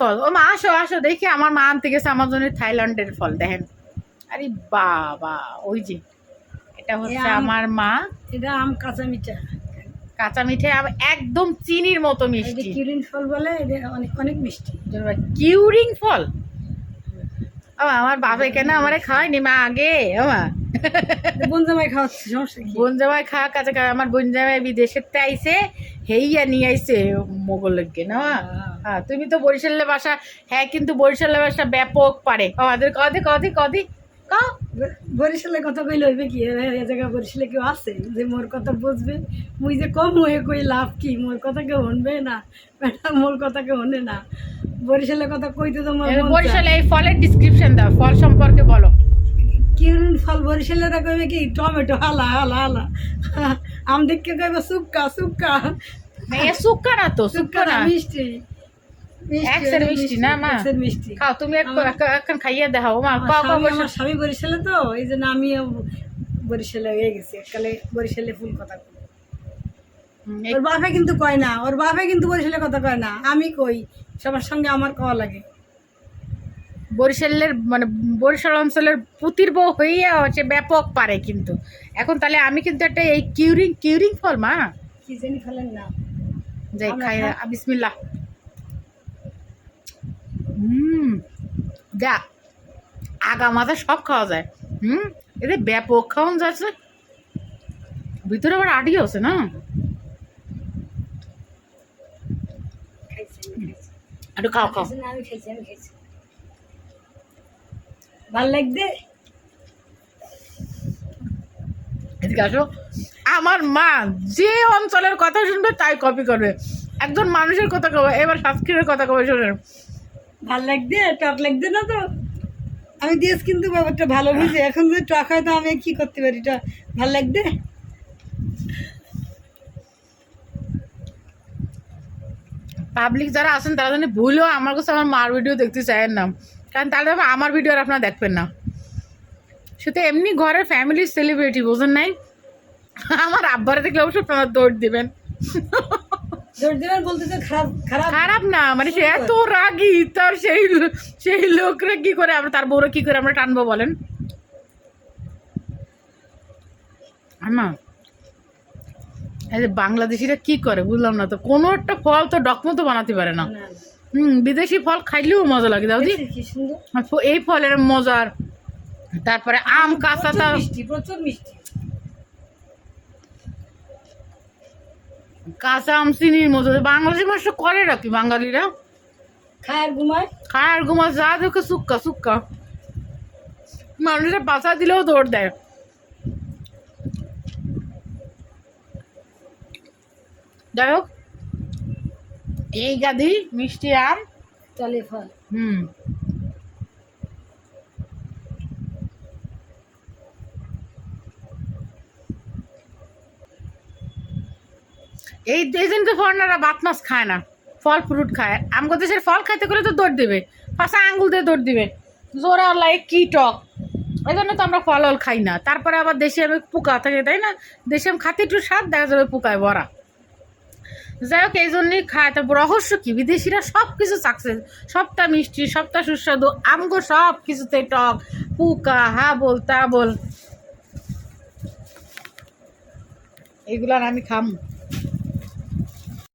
ফল। ও মা আসো আসো দেখি আমার মা আনতে গেছে আমার জন্য থাইল্যান্ডের ফল দেখেন। আরে বাবা ওই যে এটা হচ্ছে আমার মা। এটা আম কাঁচা মিঠা। কাঁচা মিঠে একদম চিনির মতো মিষ্টি। কিউরিং ফল বলে এটা অনেক অনেক মিষ্টি। কিউরিং ফল? ও আমার বাবা কেন আমারে খাওয়ায়নি মা আগে? ও মা বোন জামাই খাওয়াচ্ছে সমস্যা কি? বোন জামাই খাওয়া কাছে আমার বোন জামাই বিদেশের তে আইছে হেইয়া নিয়ে আইছে মোগলকে না? হ্যাঁ তুমি তো বরিশালের ভাষা হ্যাঁ কিন্তু বরিশালের ভাষা ব্যাপক পারে। আমাদের কদি কদি কদি বরিশালে কথা কইলে হইবে কি? জায়গা বরিশালে কেউ আছে? যে মোর কথা বুঝবে মুই যে কম হয়ে কই লাভ কি? মোর কথা কেউ শুনবে না? ম্যাডাম মোর কথা কেউ শুনে না? বরিশালের কথা কইতে তো মোর বরিশালে এই ফলের ডিসক্রিপশন দাও ফল সম্পর্কে বলো। ফল বরিশালেরা কইবে কি টমেটো হালা হালা হালা। আম দেখকে কইবে সুক্কা সুক্কা। এ সুক্কা না তো সুক্কা না মিষ্টি। একসের মিষ্টি না, মা? একসের মিষ্টি। খাও তুমি এখন খাইয়ে দেখাও মা। আমার স্বামী- বসে। আমার স্বামী বরিশালে তো এই জন্য আমিও বরিশালে হয়ে গেছি। এককালে বরিশালে ফুল কথা। ওর বাপে কিন্তু কয় না ওর বাপে কিন্তু বরিশালে কথা কয় না। আমি কই সবার সঙ্গে আমার কওয়া লাগে। বরিশালের মানে বরিশাল অঞ্চলের পুতির বউ হইয়া হচ্ছে ব্যাপক পারে কিন্তু। এখন তাহলে আমি কিন্তু একটা এই কিউরিং কিউরিং ফল মা। কি জানি ফেলেন না যাই খাই খাই। বিসমিল্লা হুম যা। আগা মাথা সব খাওয়া যায়। হুম এদের ব্যাপক খাওয়ান যাচ্ছে। ভিতরে আবার আডিও আছে না। একটু খাও খাও। আমি খাইছি আমি খাইছি। ভালো লাগবে আসো। আমার মা যে অঞ্চলের কথা শুনবে তাই কপি করবে। একজন মানুষের কথা কবে? এবার সাতক্ষীরের কথা কবে শোনেন? ভালো লাগবে টক লাগবে না তো? আমি দিয়েছি কিন্তু ব্যাপারটা ভালো বুঝে এখন যদি টক হয় তো আমি কি করতে পারি? এটা ভালো লাগবে পাবলিক যারা আছেন তারা জানি ভুলও। আমার কাছে আমার মার ভিডিও দেখতে চায়েন না। কারণ তাহলে আমার ভিডিও আর আপনারা দেখবেন না। সে তো এমনি ঘরের ফ্যামিলির সেলিব্রিটি বোঝেন নাই? আমার আব্বারে দেখলে অবশ্যই আপনারা দৌড় দিবেন। খারাপ না মানে সে এত রাগি তার সেই সেই লোকরা কি করে আমরা তার বউরা কি করে আমরা টানবো বলেন? আমা বাংলাদেশিরা কি করে বুঝলাম না তো কোনো একটা ফল তো ডকমতো বানাতে পারে না। হুম বিদেশি ফল খাইলেও মজা লাগে দাউদি ফ- এই ফলের মজার। তারপরে আম কাঁচা তা প্রচুর মিষ্টি। কাঁচা আম চিনির মতো বাংলাদেশি তো করে রাখি বাঙালিরা? খায় আর ঘুমায়? খায় আর ঘুমা যা দেখে সুক্কা সুক্কা। মানুষের পাশা দিলেও দৌড় দেয়। যাই হোক এই গাদি মিষ্টি আম। চলে ফল। হুম। এই তো ফরেনাররা ভাত মাছ খায় না ফল ফ্রুট খায়। আমগো দেশের ফল খাইতে করে তো দৌড় দিবে পাশা আঙ্গুল দিয়ে দৌড় দিবে। জোরা লাই কি টক। এই জন্য তো আমরা ফল ফল খাই না। তারপরে আবার দেশে আমি পোকা থাকে তাই না? দেশে আমি খাতে একটু স্বাদ দেখা যাবে পোকায় ভরা। যাই হোক, এই জন্যই খায়। তারপর রহস্য কি? বিদেশিরা সব কিছু সাকসেস সবটা মিষ্টি, সবটা সুস্বাদু, আমগো সব কিছুতে টক, পুকা হা বল তা বল এগুলো আর আমি খাম।